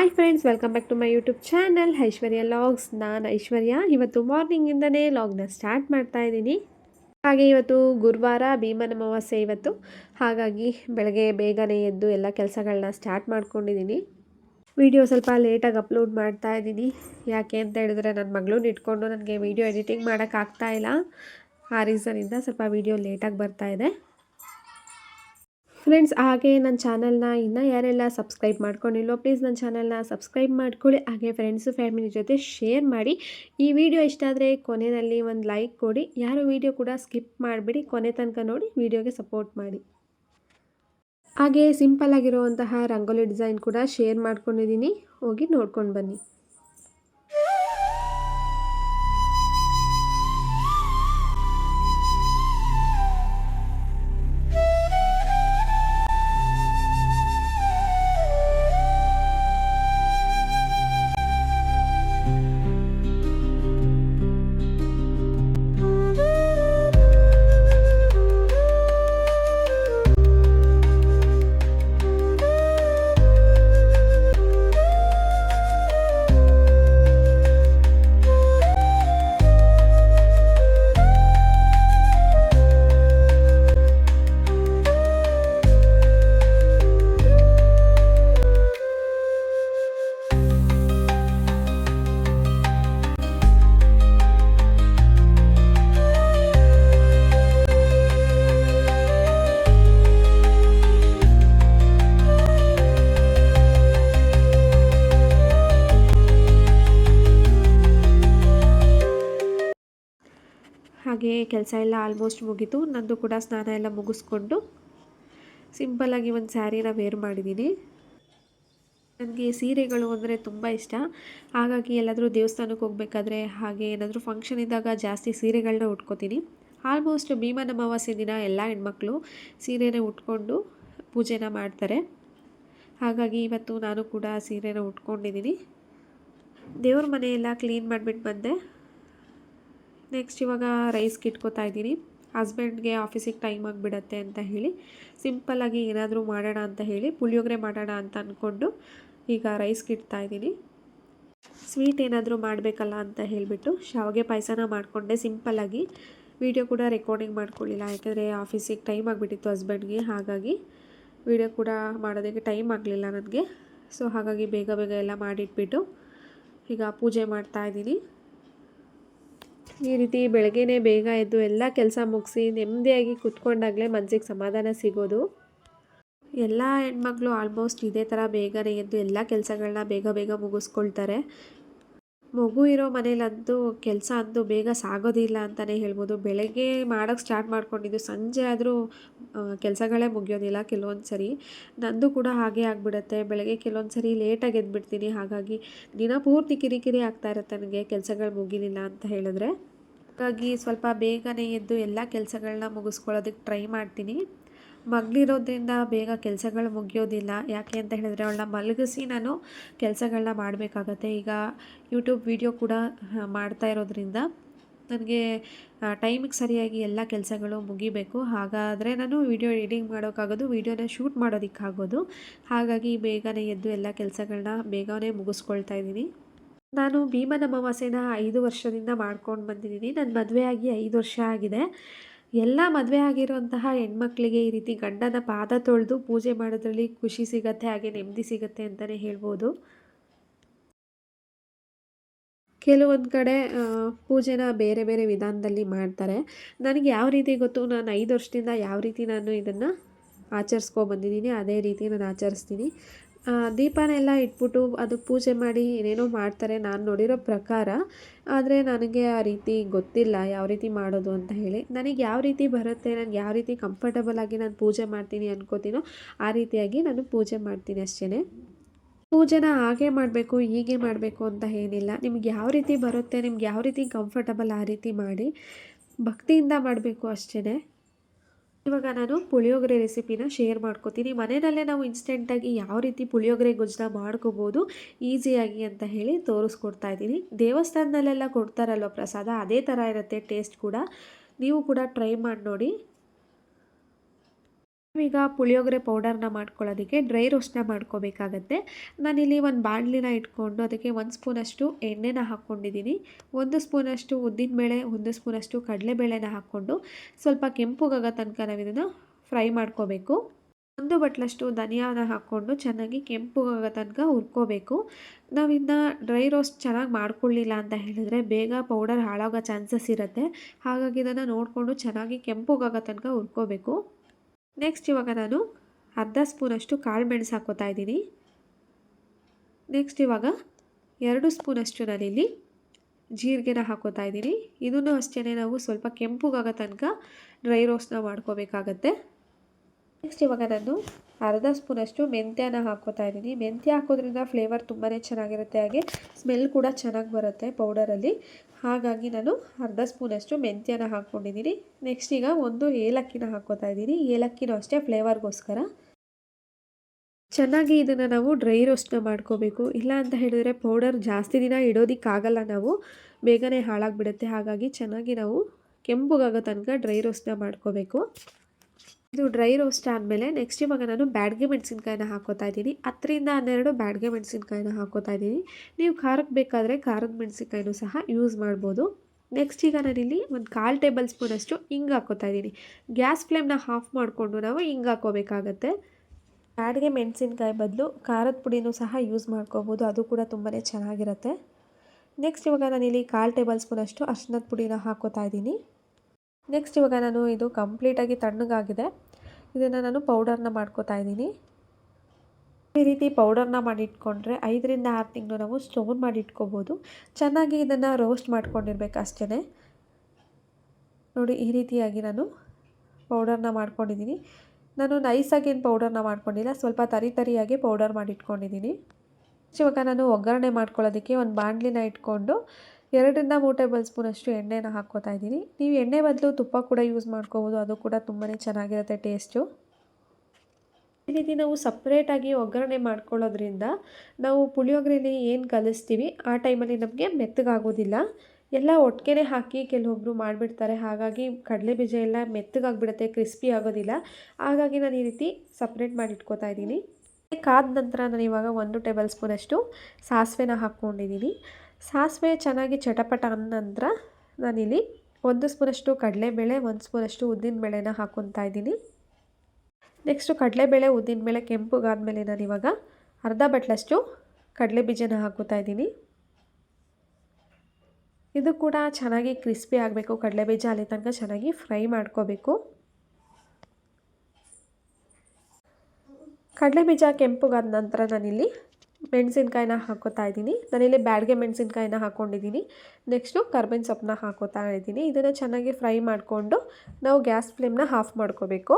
Hi friends welcome back to my YouTube channel Aishwarya vlogs ನಾನು ಐಶ್ವರ್ಯ. ಇವತ್ತು ಮಾರ್ನಿಂಗಿಂದನೇ ಲಾಗ್ನ start ಮಾಡ್ತಾ ಇದ್ದೀನಿ. ಹಾಗೆ ಇವತ್ತು ಗುರುವಾರ ಭೀಮನ ಅಮಾವಾಸ್ಯೆ ಇವತ್ತು. ಹಾಗಾಗಿ ಬೆಳಗ್ಗೆ ಬೇಗನೆ ಎದ್ದು ಎಲ್ಲ ಕೆಲಸಗಳನ್ನ ಸ್ಟಾರ್ಟ್ ಮಾಡ್ಕೊಂಡಿದ್ದೀನಿ. ವಿಡಿಯೋ ಸ್ವಲ್ಪ ಲೇಟಾಗಿ ಅಪ್ಲೋಡ್ ಮಾಡ್ತಾ ಇದ್ದೀನಿ. ಯಾಕೆ ಅಂತ ಹೇಳಿದ್ರೆ ನನ್ನ ಮಗಳನ್ನ ಇಟ್ಕೊಂಡು ನನಗೆ ವೀಡಿಯೋ ಎಡಿಟಿಂಗ್ ಮಾಡೋಕ್ಕಾಗ್ತಾ ಇಲ್ಲ. ಆ ರೀಸನಿಂದ ಸ್ವಲ್ಪ ವೀಡಿಯೋ ಲೇಟಾಗಿ ಬರ್ತಾ ಇದೆ. ಫ್ರೆಂಡ್ಸ್ ಹಾಗೆ ನನ್ನ ಚಾನಲ್ನ ಇನ್ನೂ ಯಾರೆಲ್ಲ ಸಬ್ಸ್ಕ್ರೈಬ್ ಮಾಡ್ಕೊಂಡಿಲ್ಲೋ ಪ್ಲೀಸ್ ನನ್ನ ಚಾನಲ್ನ ಸಬ್ಸ್ಕ್ರೈಬ್ ಮಾಡ್ಕೊಳ್ಳಿ. ಹಾಗೆ ಫ್ರೆಂಡ್ಸು ಫ್ಯಾಮಿಲಿ ಜೊತೆ ಶೇರ್ ಮಾಡಿ. ಈ ವಿಡಿಯೋ ಇಷ್ಟ ಆದರೆ ಕೊನೆಯಲ್ಲಿ ಒಂದು ಲೈಕ್ ಕೊಡಿ. ಯಾರು ವಿಡಿಯೋ ಕೂಡ ಸ್ಕಿಪ್ ಮಾಡಿಬಿಡಿ. ಕೊನೆ ತನಕ ನೋಡಿ ವಿಡಿಯೋಗೆ ಸಪೋರ್ಟ್ ಮಾಡಿ. ಹಾಗೆ ಸಿಂಪಲ್ ಆಗಿರುವಂತಹ ರಂಗೋಲಿ ಡಿಸೈನ್ ಕೂಡ ಶೇರ್ ಮಾಡ್ಕೊಂಡಿದ್ದೀನಿ. ಹೋಗಿ ನೋಡ್ಕೊಂಡು ಬನ್ನಿ. ಹಾಗೆ ಕೆಲಸ ಎಲ್ಲ ಆಲ್ಮೋಸ್ಟ್ ಮುಗೀತು. ನಂದು ಕೂಡ ಸ್ನಾನ ಎಲ್ಲ ಮುಗಿಸ್ಕೊಂಡು ಸಿಂಪಲ್ಲಾಗಿ ಒಂದು ಸ್ಯಾರಿನ ವೇರ್ ಮಾಡಿದ್ದೀನಿ ನನಗೆ ಸೀರೆಗಳು ಅಂದರೆ ತುಂಬ ಇಷ್ಟ. ಹಾಗಾಗಿ ಎಲ್ಲಾದರೂ ದೇವಸ್ಥಾನಕ್ಕೆ ಹೋಗಬೇಕಾದ್ರೆ ಹಾಗೆ ಏನಾದರೂ ಫಂಕ್ಷನ್ ಇದ್ದಾಗ ಜಾಸ್ತಿ ಸೀರೆಗಳನ್ನ ಉಟ್ಕೋತೀನಿ. ಆಲ್ಮೋಸ್ಟ್ ಭೀಮನ ಅಮಾವಾಸ್ಯೆ ದಿನ ಎಲ್ಲ ಹೆಣ್ಮಕ್ಳು ಸೀರೆನ ಉಟ್ಕೊಂಡು ಪೂಜೆನ ಮಾಡ್ತಾರೆ. ಹಾಗಾಗಿ ಇವತ್ತು ನಾನು ಕೂಡ ಸೀರೆನ ಉಟ್ಕೊಂಡಿದ್ದೀನಿ ದೇವ್ರ ಮನೆಯೆಲ್ಲ ಕ್ಲೀನ್ ಮಾಡಿಬಿಟ್ಟು ಬಂದೆ. ನೆಕ್ಸ್ಟ್ ಇವಾಗ ರೈಸ್ಗೆ ಇಟ್ಕೋತಾ ಇದ್ದೀನಿ. ಹಸ್ಬೆಂಡ್ಗೆ ಆಫೀಸಿಗೆ ಟೈಮ್ ಆಗಿಬಿಡತ್ತೆ ಅಂತ ಹೇಳಿ ಸಿಂಪಲ್ಲಾಗಿ ಏನಾದರೂ ಮಾಡೋಣ ಅಂತ ಹೇಳಿ, ಪುಳಿಯೋಗರೆ ಮಾಡೋಣ ಅಂತ ಅಂದ್ಕೊಂಡು ಈಗ ರೈಸ್ಗೆ ಇಡ್ತಾ ಇದ್ದೀನಿ. ಸ್ವೀಟ್ ಏನಾದರೂ ಮಾಡಬೇಕಲ್ಲ ಅಂತ ಹೇಳಿಬಿಟ್ಟು ಶಾವಿಗೆ ಪಾಯಸನ ಮಾಡಿಕೊಂಡೆ ಸಿಂಪಲ್ಲಾಗಿ ವಿಡಿಯೋ ಕೂಡ ರೆಕಾರ್ಡಿಂಗ್ ಮಾಡ್ಕೊಳ್ಳಿಲ್ಲ, ಯಾಕೆಂದರೆ ಆಫೀಸಿಗೆ ಟೈಮ್ ಆಗಿಬಿಟ್ಟಿತ್ತು ಹಸ್ಬೆಂಡ್ಗೆ, ಹಾಗಾಗಿ ವಿಡಿಯೋ ಕೂಡ ಮಾಡೋದಕ್ಕೆ ಟೈಮ್ ಆಗಲಿಲ್ಲ ನನಗೆ. ಸೊ ಹಾಗಾಗಿ ಬೇಗ ಬೇಗ ಎಲ್ಲ ಮಾಡಿಟ್ಬಿಟ್ಟು ಈಗ ಪೂಜೆ ಮಾಡ್ತಾ ಇದ್ದೀನಿ. ಈ ರೀತಿ ಬೆಳಗ್ಗೆನೇ ಬೇಗ ಎದ್ದು ಎಲ್ಲ ಕೆಲಸ ಮುಗಿಸಿ ನೆಮ್ಮದಿಯಾಗಿ ಕುತ್ಕೊಂಡಾಗಲೇ ಮನಸ್ಸಿಗೆ ಸಮಾಧಾನ ಸಿಗೋದು. ಎಲ್ಲ ಹೆಣ್ಮಕ್ಳು ಆಲ್ಮೋಸ್ಟ್ ಇದೇ ಥರ ಬೇಗನೆ ಎದ್ದು ಎಲ್ಲ ಕೆಲಸಗಳನ್ನ ಬೇಗ ಬೇಗ ಮುಗಿಸ್ಕೊಳ್ತಾರೆ. ಮಗು ಇರೋ ಮನೇಲಂತೂ ಕೆಲಸ ಅಂತೂ ಬೇಗ ಸಾಗೋದಿಲ್ಲ ಅಂತಲೇ ಹೇಳ್ಬೋದು. ಬೆಳಗ್ಗೆ ಮಾಡೋಕ್ಕೆ ಸ್ಟಾರ್ಟ್ ಮಾಡ್ಕೊಂಡಿದ್ದು ಸಂಜೆ ಆದರೂ ಕೆಲಸಗಳೇ ಮುಗಿಯೋದಿಲ್ಲ ಕೆಲವೊಂದು ಸರಿ. ನಂದು ಕೂಡ ಹಾಗೆ ಆಗಿಬಿಡುತ್ತೆ. ಬೆಳಗ್ಗೆ ಕೆಲವೊಂದು ಸರಿ ಲೇಟಾಗಿ ಎದ್ಬಿಡ್ತೀನಿ. ಹಾಗಾಗಿ ದಿನ ಪೂರ್ತಿ ಕಿರಿಕಿರಿ ಆಗ್ತಾ ಇರುತ್ತೆ ನನಗೆ. ಕೆಲಸಗಳು ಮುಗಿಲಿಲ್ಲ ಅಂತ ಹೇಳಿದ್ರೆ. ಹಾಗಾಗಿ ಸ್ವಲ್ಪ ಬೇಗನೆ ಎದ್ದು ಎಲ್ಲ ಕೆಲಸಗಳನ್ನ ಮುಗಿಸ್ಕೊಳ್ಳೋದಕ್ಕೆ ಟ್ರೈ ಮಾಡ್ತೀನಿ. ಮಗಳಿರೋದ್ರಿಂದ ಬೇಗ ಕೆಲಸಗಳು ಮುಗಿಯೋದಿಲ್ಲ. ಯಾಕೆ ಅಂತ ಹೇಳಿದ್ರೆ ಅವಳನ್ನ ಮಲಗಿಸಿ ನಾನು ಕೆಲಸಗಳನ್ನ ಮಾಡಬೇಕಾಗತ್ತೆ. ಈಗ ಯೂಟ್ಯೂಬ್ ವಿಡಿಯೋ ಕೂಡ ಮಾಡ್ತಾ ಇರೋದ್ರಿಂದ ನನಗೆ ಟೈಮಿಗೆ ಸರಿಯಾಗಿ ಎಲ್ಲ ಕೆಲಸಗಳು ಮುಗಿಬೇಕು. ಹಾಗಾದರೆ ನಾನು ವಿಡಿಯೋ ಎಡಿಟಿಂಗ್ ಮಾಡೋಕ್ಕಾಗೋದು ವೀಡಿಯೋನ ಶೂಟ್ ಮಾಡೋದಕ್ಕಾಗೋದು. ಹಾಗಾಗಿ ಬೇಗನೆ ಎದ್ದು ಎಲ್ಲ ಕೆಲಸಗಳನ್ನ ಬೇಗನೆ ಮುಗಿಸ್ಕೊಳ್ತಾ ಇದ್ದೀನಿ. ನಾನು ಭೀಮನ ಅಮಾವಾಸ್ಯೆನ ಐದು ವರ್ಷದಿಂದ ಮಾಡ್ಕೊಂಡು ಬಂದಿದ್ದೀನಿ. ನನ್ನ ಮದುವೆ ಆಗಿ ಐದು ವರ್ಷ ಆಗಿದೆ. ಎಲ್ಲ ಮದುವೆ ಆಗಿರುವಂತಹ ಹೆಣ್ಮಕ್ಳಿಗೆ ಈ ರೀತಿ ಗಂಡನ ಪಾದ ತೊಳೆದು ಪೂಜೆ ಮಾಡೋದ್ರಲ್ಲಿ ಖುಷಿ ಸಿಗತ್ತೆ, ಹಾಗೆ ನೆಮ್ಮದಿ ಸಿಗತ್ತೆ ಅಂತಲೇ ಹೇಳ್ಬೋದು. ಕೆಲವೊಂದು ಕಡೆ ಪೂಜೆನ ಬೇರೆ ಬೇರೆ ವಿಧಾನದಲ್ಲಿ ಮಾಡ್ತಾರೆ. ನನಗೆ ಯಾವ ರೀತಿ ಗೊತ್ತು? ನಾನು ಐದು ವರ್ಷದಿಂದ ಯಾವ ರೀತಿ ನಾನು ಇದನ್ನು ಆಚರಿಸ್ಕೊಬಂದಿದ್ದೀನಿ ಅದೇ ರೀತಿ ನಾನು ಆಚರಿಸ್ತೀನಿ. ದೀಪನೆಲ್ಲ ಇಟ್ಬಿಟ್ಟು ಅದಕ್ಕೆ ಪೂಜೆ ಮಾಡಿ ಏನೇನೋ ಮಾಡ್ತಾರೆ ನಾನು ನೋಡಿರೋ ಪ್ರಕಾರ. ಆದರೆ ನನಗೆ ಆ ರೀತಿ ಗೊತ್ತಿಲ್ಲ ಯಾವ ರೀತಿ ಮಾಡೋದು ಅಂತ ಹೇಳಿ. ನನಗೆ ಯಾವ ರೀತಿ ಬರುತ್ತೆ ನನಗೆ ಯಾವ ರೀತಿ ಕಂಫರ್ಟಬಲ್ ಆಗಿ ನಾನು ಪೂಜೆ ಮಾಡ್ತೀನಿ ಅನ್ಕೋತೀನೋ ಆ ರೀತಿಯಾಗಿ ನಾನು ಪೂಜೆ ಮಾಡ್ತೀನಿ ಅಷ್ಟೇ ಪೂಜೆನ ಹಾಗೆ ಮಾಡಬೇಕು, ಹೀಗೆ ಮಾಡಬೇಕು ಅಂತ ಏನಿಲ್ಲ. ನಿಮ್ಗೆ ಯಾವ ರೀತಿ ಬರುತ್ತೆ, ನಿಮ್ಗೆ ಯಾವ ರೀತಿ ಕಂಫರ್ಟಬಲ್ ಆ ರೀತಿ ಮಾಡಿ ಭಕ್ತಿಯಿಂದ ಮಾಡಬೇಕು ಅಷ್ಟೇ ಇವಾಗ ನಾನು ಪುಳಿಯೋಗರೆ ರೆಸಿಪಿನ ಶೇರ್ ಮಾಡ್ಕೋತೀನಿ. ಮನೆಯಲ್ಲೇ ನಾವು ಇನ್ಸ್ಟೆಂಟಾಗಿ ಯಾವ ರೀತಿ ಪುಳಿಯೋಗರೆ ಗೊಜ್ಜನ ಮಾಡ್ಕೋಬೋದು ಈಸಿಯಾಗಿ ಅಂತ ಹೇಳಿ ತೋರಿಸ್ಕೊಡ್ತಾ ಇದ್ದೀನಿ. ದೇವಸ್ಥಾನದಲ್ಲೆಲ್ಲ ಕೊಡ್ತಾರಲ್ವ ಪ್ರಸಾದ? ಅದೇ ಥರ ಇರುತ್ತೆ, ಟೇಸ್ಟ್ ಕೂಡ. ನೀವು ಕೂಡ ಟ್ರೈ ಮಾಡಿ ನೋಡಿ. ಈಗ ಪುಳಿಯೋಗರೆ ಪೌಡರ್ನ ಮಾಡ್ಕೊಳ್ಳೋದಕ್ಕೆ ಡ್ರೈ ರೋಸ್ಟ್ನ ಮಾಡ್ಕೋಬೇಕಾಗತ್ತೆ. ನಾನಿಲ್ಲಿ ಒಂದು ಬಾಣಲಿನ ಇಟ್ಕೊಂಡು ಅದಕ್ಕೆ ಒಂದು ಸ್ಪೂನಷ್ಟು ಎಣ್ಣೆನ ಹಾಕ್ಕೊಂಡಿದ್ದೀನಿ ಒಂದು ಸ್ಪೂನಷ್ಟು ಉದ್ದಿನಬೇಳೆ, ಒಂದು ಸ್ಪೂನಷ್ಟು ಕಡಲೆಬೇಳೆನ ಹಾಕ್ಕೊಂಡು ಸ್ವಲ್ಪ ಕೆಂಪುಗಾಗೋ ತನಕ ನಾವು ಇದನ್ನು ಫ್ರೈ ಮಾಡ್ಕೋಬೇಕು. ಒಂದು ಬಟ್ಲಷ್ಟು ಧನಿಯಾನ ಹಾಕ್ಕೊಂಡು ಚೆನ್ನಾಗಿ ಕೆಂಪುಗಾಗೋ ತನಕ ಹುರ್ಕೋಬೇಕು. ನಾವಿನ್ನು ಡ್ರೈ ರೋಸ್ಟ್ ಚೆನ್ನಾಗಿ ಮಾಡ್ಕೊಳ್ಳಿಲ್ಲ ಅಂತ ಹೇಳಿದ್ರೆ ಬೇಗ ಪೌಡರ್ ಹಾಳಾಗೋ ಚಾನ್ಸಸ್ ಇರುತ್ತೆ. ಹಾಗಾಗಿ ಇದನ್ನು ನೋಡಿಕೊಂಡು ಚೆನ್ನಾಗಿ ಕೆಂಪುಗಾಗೋ ತನಕ ಹುರ್ಕೋಬೇಕು. ನೆಕ್ಸ್ಟ್ ಇವಾಗ ನಾನು ಅರ್ಧ ಸ್ಪೂನಷ್ಟು ಕಾಳು ಮೆಣಸು ಹಾಕೋತಾ ಇದ್ದೀನಿ. ನೆಕ್ಸ್ಟ್ ಇವಾಗ ಎರಡು ಸ್ಪೂನಷ್ಟು ನಾನಿಲ್ಲಿ ಜೀರಿಗೆನ ಹಾಕೋತಾ ಇದ್ದೀನಿ. ಇದನ್ನು ಅಷ್ಟೇ ನಾವು ಸ್ವಲ್ಪ ಕೆಂಪುಗಾಗೋ ತನಕ ಡ್ರೈ ರೋಸ್ಟ್ನ ಮಾಡ್ಕೋಬೇಕಾಗತ್ತೆ. ನೆಕ್ಸ್ಟ್ ಇವಾಗ ನಾನು ಅರ್ಧ ಸ್ಪೂನಷ್ಟು ಮೆಂತ್ಯನ ಹಾಕೋತಾ ಇದ್ದೀನಿ. ಮೆಂತ್ಯ ಹಾಕೋದ್ರಿಂದ ಫ್ಲೇವರ್ ತುಂಬಾ ಚೆನ್ನಾಗಿರುತ್ತೆ. ಹಾಗೆ ಸ್ಮೆಲ್ ಕೂಡ ಚೆನ್ನಾಗಿ ಬರುತ್ತೆ ಪೌಡರಲ್ಲಿ ಹಾಗಾಗಿ ನಾನು ಅರ್ಧ ಸ್ಪೂನಷ್ಟು ಮೆಂತ್ಯನ ಹಾಕ್ಕೊಂಡಿದ್ದೀನಿ. ನೆಕ್ಸ್ಟ್ ಈಗ ಒಂದು ಏಲಕ್ಕಿನ ಹಾಕೋತಾ ಇದ್ದೀನಿ. ಏಲಕ್ಕಿನೂ ಅಷ್ಟೇ ಫ್ಲೇವರ್ಗೋಸ್ಕರ ಚೆನ್ನಾಗಿ ಇದನ್ನು ನಾವು ಡ್ರೈ ರೋಸ್ಟ್ನ ಮಾಡ್ಕೋಬೇಕು. ಇಲ್ಲ ಅಂತ ಹೇಳಿದ್ರೆ ಪೌಡರ್ ಜಾಸ್ತಿ ದಿನ ಇಡೋದಕ್ಕಾಗಲ್ಲ ನಾವು. ಬೇಗನೆ ಹಾಳಾಗಿಬಿಡುತ್ತೆ. ಹಾಗಾಗಿ ಚೆನ್ನಾಗಿ ನಾವು ಕೆಂಪುಗಾಗೋ ತನಕ ಡ್ರೈ ರೋಸ್ಟ್ನ ಮಾಡ್ಕೋಬೇಕು. ಇದು ಡ್ರೈ ರೋಸ್ಟ್ ಆದಮೇಲೆ ನೆಕ್ಸ್ಟ್ ಇವಾಗ ನಾನು ಬ್ಯಾಡ್ಗೆ ಮೆಣಸಿನ್ಕಾಯಿನ ಹಾಕೋತಾ ಇದ್ದೀನಿ. ಹತ್ತರಿಂದ ಹನ್ನೆರಡು ಬ್ಯಾಡ್ಗೆ ಮೆಣಸಿನ್ಕಾಯಿನ ಹಾಕೋತಾ ಇದ್ದೀನಿ. ನೀವು ಖಾರಕ್ಕೆ ಬೇಕಾದರೆ ಖಾರದ ಮೆಣಸಿನ್ಕಾಯಿನೂ ಸಹ ಯೂಸ್ ಮಾಡ್ಬೋದು. ನೆಕ್ಸ್ಟ್ ಈಗ ನಾನಿಲ್ಲಿ ಒಂದು ಕಾಲು ಟೇಬಲ್ ಸ್ಪೂನಷ್ಟು ಹಿಂಗೆ ಹಾಕೋತಾ ಇದ್ದೀನಿ. ಗ್ಯಾಸ್ ಫ್ಲೇಮ್ನ ಆಫ್ ಮಾಡಿಕೊಂಡು ನಾವು ಹಿಂಗೆ ಹಾಕೋಬೇಕಾಗತ್ತೆ. ಬ್ಯಾಡ್ಗೆ ಮೆಣಸಿನ್ಕಾಯಿ ಬದಲು ಖಾರದ ಪುಡಿನೂ ಸಹ ಯೂಸ್ ಮಾಡ್ಕೋಬೋದು. ಅದು ಕೂಡ ತುಂಬಾ ಚೆನ್ನಾಗಿರುತ್ತೆ. ನೆಕ್ಸ್ಟ್ ಇವಾಗ ನಾನಿಲ್ಲಿ ಕಾಲು ಟೇಬಲ್ ಸ್ಪೂನಷ್ಟು ಅರ್ಶಿನದ ಪುಡಿನ ಹಾಕೋತಾ ಇದ್ದೀನಿ. ನೆಕ್ಸ್ಟ್ ಇವಾಗ ನಾನು ಇದು ಕಂಪ್ಲೀಟಾಗಿ ತಣ್ಣಗಾಗಿದೆ. ಇದನ್ನು ನಾನು ಪೌಡರ್ನ ಮಾಡ್ಕೋತಾ ಇದ್ದೀನಿ. ಈ ರೀತಿ ಪೌಡರ್ನ ಮಾಡಿಟ್ಕೊಂಡ್ರೆ ಐದರಿಂದ ಆರು ತಿಂಗಳು ನಾವು ಸ್ಟೋರ್ ಮಾಡಿ ಇಟ್ಕೋಬೋದು ಚೆನ್ನಾಗಿ ಇದನ್ನು ರೋಸ್ಟ್ ಮಾಡ್ಕೊಂಡಿರ್ಬೇಕು ಅಷ್ಟೇ ನೋಡಿ, ಈ ರೀತಿಯಾಗಿ ನಾನು ಪೌಡರ್ನ ಮಾಡ್ಕೊಂಡಿದ್ದೀನಿ. ನಾನು ನೈಸಾಗಿ ಏನು ಪೌಡರ್ನ ಮಾಡ್ಕೊಂಡಿಲ್ಲ, ಸ್ವಲ್ಪ ತರಿ ತರಿಯಾಗಿ ಪೌಡರ್ ಮಾಡಿಟ್ಕೊಂಡಿದ್ದೀನಿ. ಇವಾಗ ನಾನು ಒಗ್ಗರಣೆ ಮಾಡ್ಕೊಳ್ಳೋದಕ್ಕೆ ಒಂದು ಬಾಣಲಿನ ಇಟ್ಕೊಂಡು ಎರಡರಿಂದ ಮೂರು ಟೇಬಲ್ ಸ್ಪೂನಷ್ಟು ಎಣ್ಣೆನ ಹಾಕ್ಕೋತಾ ಇದ್ದೀನಿ. ನೀವು ಎಣ್ಣೆ ಬದಲು ತುಪ್ಪ ಕೂಡ ಯೂಸ್ ಮಾಡ್ಕೋಬೋದು. ಅದು ಕೂಡ ತುಂಬಾ ಚೆನ್ನಾಗಿರುತ್ತೆ ಟೇಸ್ಟು ಈ ರೀತಿ ನಾವು ಸಪ್ರೇಟಾಗಿ ಒಗ್ಗರಣೆ ಮಾಡ್ಕೊಳ್ಳೋದ್ರಿಂದ ನಾವು ಪುಳಿಯೋಗರೆಲಿ ಏನು ಕಲಿಸ್ತೀವಿ, ಆ ಟೈಮಲ್ಲಿ ನಮಗೆ ಮೆತ್ತಗಾಗೋದಿಲ್ಲ. ಎಲ್ಲ ಒಟ್ಟಿಗೆ ಹಾಕಿ ಕೆಲವೊಬ್ಬರು ಮಾಡಿಬಿಡ್ತಾರೆ. ಹಾಗಾಗಿ ಕಡಲೆ ಬೀಜ ಎಲ್ಲ ಮೆತ್ತಗಾಗ್ಬಿಡುತ್ತೆ ಕ್ರಿಸ್ಪಿ ಆಗೋದಿಲ್ಲ. ಹಾಗಾಗಿ ನಾನು ಈ ರೀತಿ ಸಪ್ರೇಟ್ ಮಾಡಿ ಇಟ್ಕೋತಾ ಇದ್ದೀನಿ. ಕಾದ ನಂತರ ನಾನು ಇವಾಗ ಒಂದು ಟೇಬಲ್ ಸ್ಪೂನಷ್ಟು ಸಾಸಿವೆನ ಹಾಕ್ಕೊಂಡಿದ್ದೀನಿ. ಸಾಸಿವೆ ಚೆನ್ನಾಗಿ ಚಟಪಟ ಅಂದ ನಂತರ ನಾನಿಲ್ಲಿ ಒಂದು ಸ್ಪೂನಷ್ಟು ಕಡಲೆಬೇಳೆ, ಒಂದು ಸ್ಪೂನಷ್ಟು ಉದ್ದಿನಬೇಳೆನ ಹಾಕ್ಕೊತಾ ಇದ್ದೀನಿ. ನೆಕ್ಸ್ಟು ಕಡಲೆಬೇಳೆ ಉದ್ದಿನಬೇಳೆ ಕೆಂಪುಗಾದ್ಮೇಲೆ ನಾನು ಇವಾಗ ಅರ್ಧ ಬಟ್ಲಷ್ಟು ಕಡಲೆ ಬೀಜನ ಹಾಕೋತಾ ಇದ್ದೀನಿ. ಇದು ಕೂಡ ಚೆನ್ನಾಗಿ ಕ್ರಿಸ್ಪಿ ಆಗಬೇಕು, ಕಡಲೆ ಬೀಜ ಅಲ್ಲಿ ತನಕ ಚೆನ್ನಾಗಿ ಫ್ರೈ ಮಾಡ್ಕೋಬೇಕು. ಕಡಲೆ ಬೀಜ ಕೆಂಪುಗಾದ ನಂತರ ನಾನಿಲ್ಲಿ ಮೆಣಸಿನ್ಕಾಯಿನ ಹಾಕೋತಾ ಇದ್ದೀನಿ. ನಾನಿಲ್ಲಿ ಬ್ಯಾಡ್ಗೆ ಮೆಣಸಿನ್ಕಾಯಿನ ಹಾಕ್ಕೊಂಡಿದ್ದೀನಿ ನೆಕ್ಸ್ಟು ಕರ್ಬೇವಿನ ಸೊಪ್ಪನ್ನ ಹಾಕೋತಾ ಇದ್ದೀನಿ. ಇದನ್ನು ಚೆನ್ನಾಗಿ ಫ್ರೈ ಮಾಡಿಕೊಂಡು ನಾವು ಗ್ಯಾಸ್ ಫ್ಲೇಮ್ನ ಆಫ್ ಮಾಡ್ಕೋಬೇಕು.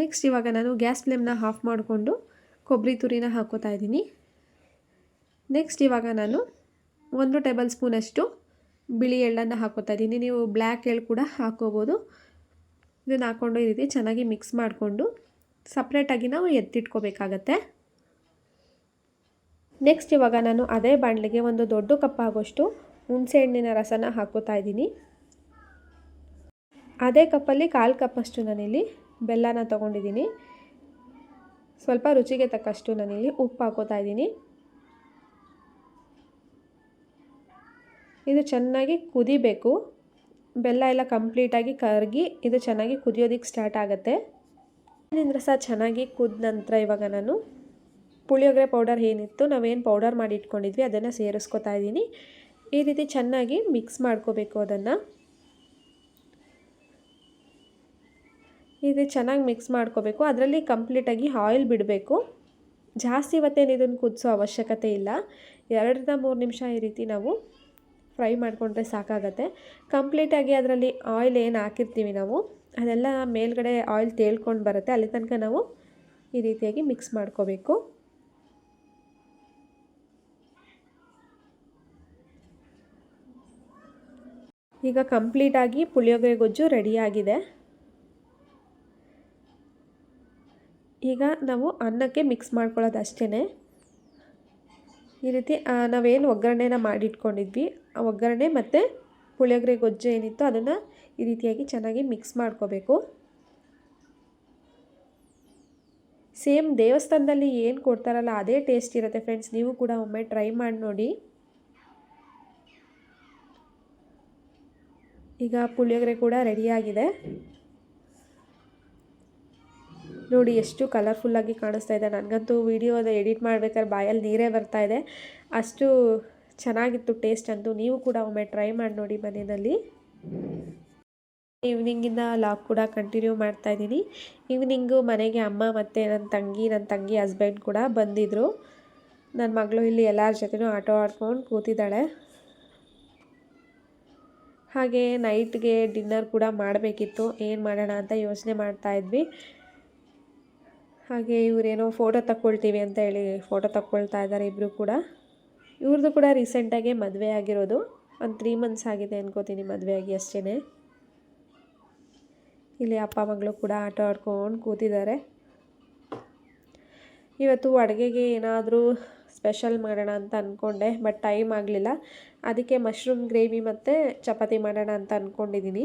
ನೆಕ್ಸ್ಟ್ ಇವಾಗ ನಾನು ಗ್ಯಾಸ್ ಫ್ಲೇಮ್ನ ಆಫ್ ಮಾಡಿಕೊಂಡು ಕೊಬ್ಬರಿ ತುರಿನ ಹಾಕೋತಾ ಇದ್ದೀನಿ. ನೆಕ್ಸ್ಟ್ ಇವಾಗ ನಾನು ಒಂದು ಟೇಬಲ್ ಸ್ಪೂನಷ್ಟು ಬಿಳಿ ಎಳ್ಳನ್ನು ಹಾಕೋತಾ ಇದ್ದೀನಿ. ನೀವು ಬ್ಲ್ಯಾಕ್ ಎಳ್ಳು ಕೂಡ ಹಾಕೋಬೋದು. ಇದನ್ನು ಹಾಕ್ಕೊಂಡು ಈ ರೀತಿ ಚೆನ್ನಾಗಿ ಮಿಕ್ಸ್ ಮಾಡಿಕೊಂಡು ಸಪ್ರೇಟಾಗಿ ನಾವು ಎತ್ತಿಟ್ಕೋಬೇಕಾಗತ್ತೆ. ನೆಕ್ಸ್ಟ್ ಇವಾಗ ನಾನು ಅದೇ ಬಾಣಲಿಗೆ ಒಂದು ದೊಡ್ಡ ಕಪ್ಪಾಗೋಷ್ಟು ಹುಣಸೆ ಹಣ್ಣಿನ ರಸನ ಹಾಕೋತಾ ಇದ್ದೀನಿ. ಅದೇ ಕಪ್ಪಲ್ಲಿ ಕಾಲು ಕಪ್ಪಷ್ಟು ನಾನಿಲ್ಲಿ ಬೆಲ್ಲನ ತೊಗೊಂಡಿದ್ದೀನಿ. ಸ್ವಲ್ಪ ರುಚಿಗೆ ತಕ್ಕಷ್ಟು ನಾನಿಲ್ಲಿ ಉಪ್ಪು ಹಾಕೋತಾ ಇದ್ದೀನಿ. ಇದು ಚೆನ್ನಾಗಿ ಕುದಿಬೇಕು. ಬೆಲ್ಲ ಎಲ್ಲ ಕಂಪ್ಲೀಟಾಗಿ ಕರಗಿ ಇದು ಚೆನ್ನಾಗಿ ಕುದಿಯೋದಕ್ಕೆ ಸ್ಟಾರ್ಟ್ ಆಗುತ್ತೆ. ರಸ ಚೆನ್ನಾಗಿ ಕುದ ನಂತರ ಇವಾಗ ನಾನು ಪುಳಿಯೋಗರೆ ಪೌಡರ್ ಏನಿತ್ತು, ನಾವೇನು ಪೌಡರ್ ಮಾಡಿ ಇಟ್ಕೊಂಡಿದ್ವಿ, ಅದನ್ನು ಸೇರಿಸ್ಕೊತಾ ಇದ್ದೀನಿ ಈ ರೀತಿ ಚೆನ್ನಾಗಿ ಮಿಕ್ಸ್ ಮಾಡ್ಕೋಬೇಕು ಅದನ್ನು. ಇದು ಚೆನ್ನಾಗಿ ಮಿಕ್ಸ್ ಮಾಡ್ಕೋಬೇಕು. ಅದರಲ್ಲಿ ಕಂಪ್ಲೀಟಾಗಿ ಆಯಿಲ್ ಬಿಡಬೇಕು. ಜಾಸ್ತಿ ಇವತ್ತೇನು ಇದನ್ನು ಕುದಿಸೋ ಅವಶ್ಯಕತೆ ಇಲ್ಲ. ಎರಡರಿಂದ ಮೂರು ನಿಮಿಷ ಈ ರೀತಿ ನಾವು ಫ್ರೈ ಮಾಡಿಕೊಂಡ್ರೆ ಸಾಕಾಗತ್ತೆ. ಕಂಪ್ಲೀಟಾಗಿ ಅದರಲ್ಲಿ ಆಯಿಲ್ ಏನು ಹಾಕಿರ್ತೀವಿ ನಾವು, ಅದೆಲ್ಲ ಮೇಲ್ಗಡೆ ಆಯಿಲ್ ತೇಳ್ಕೊಂಡು ಬರುತ್ತೆ. ಅಲ್ಲಿ ತನಕ ನಾವು ಈ ರೀತಿಯಾಗಿ ಮಿಕ್ಸ್ ಮಾಡ್ಕೋಬೇಕು. ಈಗ ಕಂಪ್ಲೀಟಾಗಿ ಪುಳಿಯೋಗರೆ ಗೊಜ್ಜು ರೆಡಿಯಾಗಿದೆ ಈಗ ನಾವು ಅನ್ನಕ್ಕೆ ಮಿಕ್ಸ್ ಮಾಡ್ಕೊಳ್ಳೋದು ಅಷ್ಟೇ ಈ ರೀತಿ ನಾವೇನು ಒಗ್ಗರಣೆನ ಮಾಡಿಟ್ಕೊಂಡಿದ್ವಿ. ಆ ಒಗ್ಗರಣೆ ಮತ್ತು ಪುಳಿಯೋಗರೆ ಗೊಜ್ಜು ಏನಿತ್ತು ಅದನ್ನು ಈ ರೀತಿಯಾಗಿ ಚೆನ್ನಾಗಿ ಮಿಕ್ಸ್ ಮಾಡ್ಕೋಬೇಕು. ಸೇಮ್ ದೇವಸ್ಥಾನದಲ್ಲಿ ಏನು ಕೊಡ್ತಾರಲ್ಲ, ಅದೇ ಟೇಸ್ಟ್ ಇರುತ್ತೆ ಫ್ರೆಂಡ್ಸ್ ನೀವು ಕೂಡ ಒಮ್ಮೆ ಟ್ರೈ ಮಾಡಿ ನೋಡಿ. ಈಗ ಪುಳಿಯೋಗರೆ ಕೂಡ ರೆಡಿಯಾಗಿದೆ. ನೋಡಿ ಎಷ್ಟು ಕಲರ್ಫುಲ್ಲಾಗಿ ಕಾಣಿಸ್ತಾ ಇದೆ. ನನಗಂತೂ ವಿಡಿಯೋದ ಎಡಿಟ್ ಮಾಡ್ಬೇಕಾದ್ರೆ ಬಾಯಲ್ಲಿ ನೀರೇ ಬರ್ತಾ ಇದೆ. ಅಷ್ಟು ಚೆನ್ನಾಗಿತ್ತು ಟೇಸ್ಟ್ ಅಂತೂ. ನೀವು ಕೂಡ ಒಮ್ಮೆ ಟ್ರೈ ಮಾಡಿ ನೋಡಿ ಮನೆಯಲ್ಲಿ. ಈವ್ನಿಂಗಿಂದ ಲಾಕ್ ಕೂಡ ಕಂಟಿನ್ಯೂ ಮಾಡ್ತಾ ಇದ್ದೀನಿ. ಈವ್ನಿಂಗು ಮನೆಗೆ ಅಮ್ಮ ಮತ್ತು ನನ್ನ ತಂಗಿ ನನ್ನ ತಂಗಿ ಹಸ್ಬೆಂಡ್ ಕೂಡ ಬಂದಿದ್ದರು ನನ್ನ ಮಗಳು ಇಲ್ಲಿ ಎಲ್ಲರ ಜೊತೆನೂ ಆಟೋ ಆಡ್ಕೊಂಡು ಕೂತಿದ್ದಾಳೆ. ಹಾಗೆ ನೈಟ್ಗೆ ಡಿನ್ನರ್ ಕೂಡ ಮಾಡಬೇಕಿತ್ತು. ಏನು ಮಾಡೋಣ ಅಂತ ಯೋಚನೆ ಮಾಡ್ತಾ ಇದ್ವಿ. ಹಾಗೆ ಇವರೇನೋ ಫೋಟೋ ತಕ್ಕೊಳ್ತೀವಿ ಅಂತ ಹೇಳಿ ಫೋಟೋ ತಕ್ಕೊಳ್ತಾ ಇದ್ದಾರೆ ಇಬ್ಬರು ಕೂಡ. ಇವ್ರದ್ದು ಕೂಡ ರೀಸೆಂಟಾಗೆ ಮದುವೆ ಆಗಿರೋದು. ಒಂದು ತ್ರೀ ಮಂತ್ಸ್ ಆಗಿದೆ ಅನ್ಕೋತೀನಿ ಆಗಿ ಅಷ್ಟೇ ಇಲ್ಲಿ ಅಪ್ಪ, ಮಗಳು ಕೂಡ ಆಟ ಆಡ್ಕೊಂಡು ಕೂತಿದ್ದಾರೆ. ಇವತ್ತು ಅಡುಗೆಗೆ ಏನಾದರೂ ಸ್ಪೆಷಲ್ ಮಾಡೋಣ ಅಂತ ಅಂದ್ಕೊಂಡೆ ಬಟ್ ಟೈಮ್ ಆಗಲಿಲ್ಲ. ಅದಕ್ಕೆ ಮಶ್ರೂಮ್ ಗ್ರೇವಿ ಮತ್ತು ಚಪಾತಿ ಮಾಡೋಣ ಅಂತ ಅಂದ್ಕೊಂಡಿದ್ದೀನಿ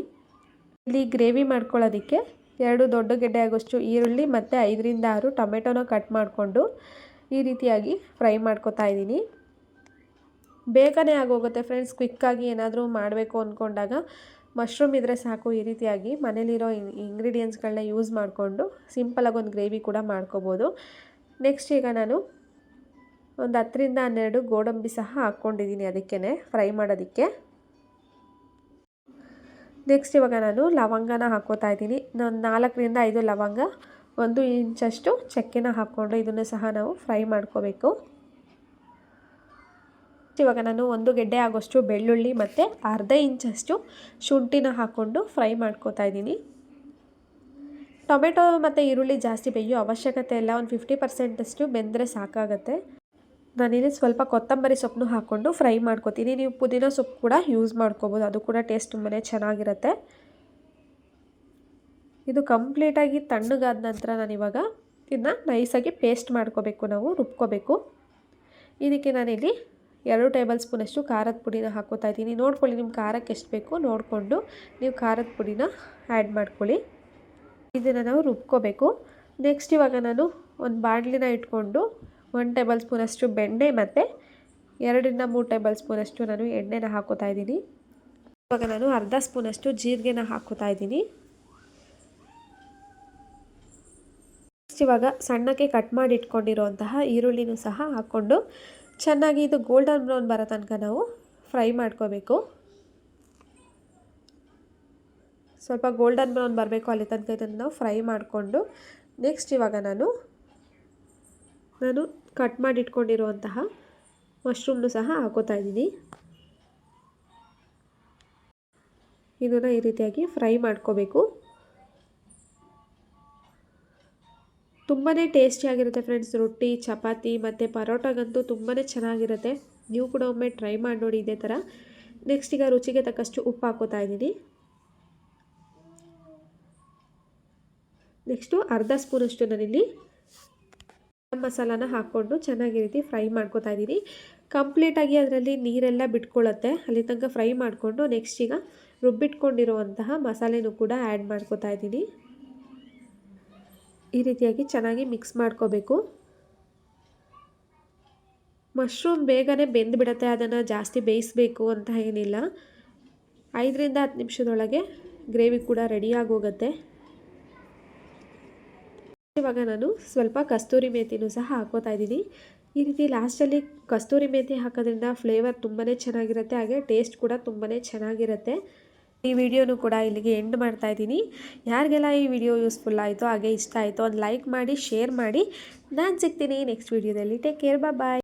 ಇಲ್ಲಿ ಗ್ರೇವಿ ಮಾಡ್ಕೊಳ್ಳೋದಕ್ಕೆ ಎರಡು ದೊಡ್ಡ ಗೆಡ್ಡೆ ಆಗೋಷ್ಟು ಈರುಳ್ಳಿ ಮತ್ತು ಐದರಿಂದ ಆರು ಟೊಮೆಟೊನ ಕಟ್ ಮಾಡಿಕೊಂಡು ಈ ರೀತಿಯಾಗಿ ಫ್ರೈ ಮಾಡ್ಕೊತಾ ಇದ್ದೀನಿ ಬೇಗನೆ ಆಗೋಗುತ್ತೆ ಫ್ರೆಂಡ್ಸ್ ಕ್ವಿಕ್ಕಾಗಿ ಏನಾದರೂ ಮಾಡಬೇಕು ಅಂದ್ಕೊಂಡಾಗ ಮಶ್ರೂಮ್ ಇದ್ದರೆ ಸಾಕು. ಈ ರೀತಿಯಾಗಿ ಮನೇಲಿರೋ ಇಂಗ್ರೀಡಿಯೆಂಟ್ಸ್ಗಳನ್ನ ಯೂಸ್ ಮಾಡಿಕೊಂಡು ಸಿಂಪಲಾಗಿ ಒಂದು ಗ್ರೇವಿ ಕೂಡ ಮಾಡ್ಕೋಬೋದು. ನೆಕ್ಸ್ಟ್ ಈಗ ನಾನು ಒಂದು ಹತ್ತರಿಂದ ಹನ್ನೆರಡು ಗೋಡಂಬಿ ಸಹ ಹಾಕ್ಕೊಂಡಿದ್ದೀನಿ ಅದಕ್ಕೇ ಫ್ರೈ ಮಾಡೋದಕ್ಕೆ. ನೆಕ್ಸ್ಟ್ ಇವಾಗ ನಾನು ಲವಂಗನ ಹಾಕೋತಾ ಇದ್ದೀನಿ. ನಾನು ನಾಲ್ಕರಿಂದ ಐದು ಲವಂಗ, ಒಂದು ಇಂಚಷ್ಟು ಚಕ್ಕೆನ ಹಾಕ್ಕೊಂಡು ಇದನ್ನು ಸಹ ನಾವು ಫ್ರೈ ಮಾಡ್ಕೋಬೇಕು. ಇವಾಗ ನಾನು ಒಂದು ಗೆಡ್ಡೆ ಆಗೋಷ್ಟು ಬೆಳ್ಳುಳ್ಳಿ ಮತ್ತು ಅರ್ಧ ಇಂಚಷ್ಟು ಶುಂಠಿನ ಹಾಕ್ಕೊಂಡು ಫ್ರೈ ಮಾಡ್ಕೋತಾ ಇದ್ದೀನಿ. ಟೊಮೆಟೊ ಮತ್ತು ಈರುಳ್ಳಿ ಜಾಸ್ತಿ ಬೇಯೋ ಅವಶ್ಯಕತೆ ಇಲ್ಲ. ಒಂದು ಫಿಫ್ಟಿ ಪರ್ಸೆಂಟಷ್ಟು ಬೆಂದರೆ ಸಾಕಾಗತ್ತೆ. ನಾನಿಲ್ಲಿ ಸ್ವಲ್ಪ ಕೊತ್ತಂಬರಿ ಸೊಪ್ಪನ್ನು ಹಾಕ್ಕೊಂಡು ಫ್ರೈ ಮಾಡ್ಕೋತೀನಿ. ನೀವು ಪುದೀನ ಸೊಪ್ಪು ಕೂಡ ಯೂಸ್ ಮಾಡ್ಕೋಬೋದು. ಅದು ಕೂಡ ಟೇಸ್ಟ್ ತುಂಬಾ ಚೆನ್ನಾಗಿರುತ್ತೆ. ಇದು ಕಂಪ್ಲೀಟಾಗಿ ತಣ್ಣಗಾದ ನಂತರ ನಾನಿವಾಗ ಇದನ್ನ ನೈಸಾಗಿ ಪೇಸ್ಟ್ ಮಾಡ್ಕೋಬೇಕು ನಾವು, ರುಬ್ಕೋಬೇಕು. ಇದಕ್ಕೆ ನಾನಿಲ್ಲಿ ಎರಡು ಟೇಬಲ್ ಸ್ಪೂನಷ್ಟು ಖಾರದ ಪುಡಿನ ಹಾಕೋತಾ ಇದ್ದೀನಿ. ನೋಡ್ಕೊಳ್ಳಿ ನಿಮ್ಮ ಖಾರಕ್ಕೆ ಎಷ್ಟು ಬೇಕು. ನೋಡಿಕೊಂಡು ನೀವು ಖಾರದ ಪುಡಿನ ಆ್ಯಡ್ ಮಾಡ್ಕೊಳ್ಳಿ. ಇದನ್ನು ನಾವು ರುಬ್ಕೋಬೇಕು. ನೆಕ್ಸ್ಟ್ ಇವಾಗ ನಾನು ಒಂದು ಬಾಣಲಿನ ಇಟ್ಕೊಂಡು ಒನ್ ಟೇಬಲ್ ಸ್ಪೂನಷ್ಟು ಬೆಣ್ಣೆ ಮತ್ತು ಎರಡರಿಂದ ಮೂರು ಟೇಬಲ್ ಸ್ಪೂನಷ್ಟು ನಾನು ಎಣ್ಣೆನ ಹಾಕೋತಾ ಇದ್ದೀನಿ. ಇವಾಗ ನಾನು ಅರ್ಧ ಸ್ಪೂನಷ್ಟು ಜೀರಿಗೆನ ಹಾಕೋತಾ ಇದ್ದೀನಿ. ಇವಾಗ ಸಣ್ಣಕ್ಕೆ ಕಟ್ ಮಾಡಿ ಇಟ್ಕೊಂಡಿರುವಂತಹ ಈರುಳ್ಳಿನೂ ಸಹ ಹಾಕ್ಕೊಂಡು ಚೆನ್ನಾಗಿ ಇದು ಗೋಲ್ಡನ್ ಬ್ರೌನ್ ಬರೋ ತನಕ ನಾವು ಫ್ರೈ ಮಾಡ್ಕೋಬೇಕು. ಸ್ವಲ್ಪ ಗೋಲ್ಡನ್ ಬ್ರೌನ್ ಬರಬೇಕು ಅಲ್ಲಿ ತನಕ ಇದನ್ನು ನಾವು ಫ್ರೈ ಮಾಡಿಕೊಂಡು ನೆಕ್ಸ್ಟ್ ಇವಾಗ ನಾನು ನಾನು ಕಟ್ ಮಾಡಿ ಇಟ್ಕೊಂಡಿರುವಂತಹ ಮಶ್ರೂಮ್ನು ಸಹ ಹಾಕೋತಾ ಇದ್ದೀನಿ. ಇದನ್ನು ಈ ರೀತಿಯಾಗಿ ಫ್ರೈ ಮಾಡ್ಕೋಬೇಕು. ತುಂಬಾ ಟೇಸ್ಟಿಯಾಗಿರುತ್ತೆ ಫ್ರೆಂಡ್ಸ್ ರೊಟ್ಟಿ, ಚಪಾತಿ ಮತ್ತು ಪರೋಟಾಗಂತೂ ತುಂಬಾ ಚೆನ್ನಾಗಿರುತ್ತೆ. ನೀವು ಕೂಡ ಒಮ್ಮೆ ಟ್ರೈ ಮಾಡಿ ನೋಡಿ ಇದೇ ಥರ ನೆಕ್ಸ್ಟ್ ಈಗ ರುಚಿಗೆ ತಕ್ಕಷ್ಟು ಉಪ್ಪು ಹಾಕೋತಾ ಇದ್ದೀನಿ. ನೆಕ್ಸ್ಟು ಅರ್ಧ ಸ್ಪೂನಷ್ಟು ನಾನಿಲ್ಲಿ ಮಸಾಲಾನ ಹಾಕ್ಕೊಂಡು ಚೆನ್ನಾಗಿ ರೀತಿ ಫ್ರೈ ಮಾಡ್ಕೋತಾ ಇದ್ದೀನಿ ಕಂಪ್ಲೀಟಾಗಿ ಅದರಲ್ಲಿ ನೀರೆಲ್ಲ ಬಿಟ್ಕೊಳ್ಳುತ್ತೆ. ಅಲ್ಲಿ ತನಕ ಫ್ರೈ ಮಾಡಿಕೊಂಡು ನೆಕ್ಸ್ಟ್ ಈಗ ರುಬ್ಬಿಟ್ಕೊಂಡಿರುವಂತಹ ಮಸಾಲೆನೂ ಕೂಡ ಆ್ಯಡ್ ಮಾಡ್ಕೋತಾ ಇದ್ದೀನಿ ಈ ರೀತಿಯಾಗಿ ಚೆನ್ನಾಗಿ ಮಿಕ್ಸ್ ಮಾಡ್ಕೋಬೇಕು. ಮಶ್ರೂಮ್ ಬೇಗನೆ ಬೆಂದುಬಿಡತ್ತೆ, ಅದನ್ನು ಜಾಸ್ತಿ ಬೇಯಿಸಬೇಕು ಅಂತ ಏನಿಲ್ಲ. ಐದರಿಂದ ಹತ್ತು ನಿಮಿಷದೊಳಗೆ ಗ್ರೇವಿ ಕೂಡ ರೆಡಿಯಾಗಿ ಹೋಗುತ್ತೆ ಇವಾಗ ನಾನು ಸ್ವಲ್ಪ ಕಸ್ತೂರಿ ಮೇಥಿನೂ ಸಹ ಹಾಕೋತಾ ಇದ್ದೀನಿ. ಈ ರೀತಿ ಲಾಸ್ಟಲ್ಲಿ ಕಸ್ತೂರಿ ಮೇಥಿ ಹಾಕೋದ್ರಿಂದ ಫ್ಲೇವರ್ ತುಂಬಾ ಚೆನ್ನಾಗಿರುತ್ತೆ, ಹಾಗೆ ಟೇಸ್ಟ್ ಕೂಡ ತುಂಬಾ ಚೆನ್ನಾಗಿರುತ್ತೆ. ಈ ವಿಡಿಯೋನು ಕೂಡ ಇಲ್ಲಿಗೆ ಎಂಡ್ ಮಾಡ್ತಾ ಇದ್ದೀನಿ. ಯಾರಿಗೆಲ್ಲ ಈ ವಿಡಿಯೋ ಯೂಸ್ಫುಲ್ ಆಯಿತು ಹಾಗೆ ಇಷ್ಟ ಆಯಿತು ಒಂದು ಲೈಕ್ ಮಾಡಿ, ಶೇರ್ ಮಾಡಿ. ನಾನು ಸಿಗ್ತೀನಿ ನೆಕ್ಸ್ಟ್ ವಿಡಿಯೋದಲ್ಲಿ. Take care bye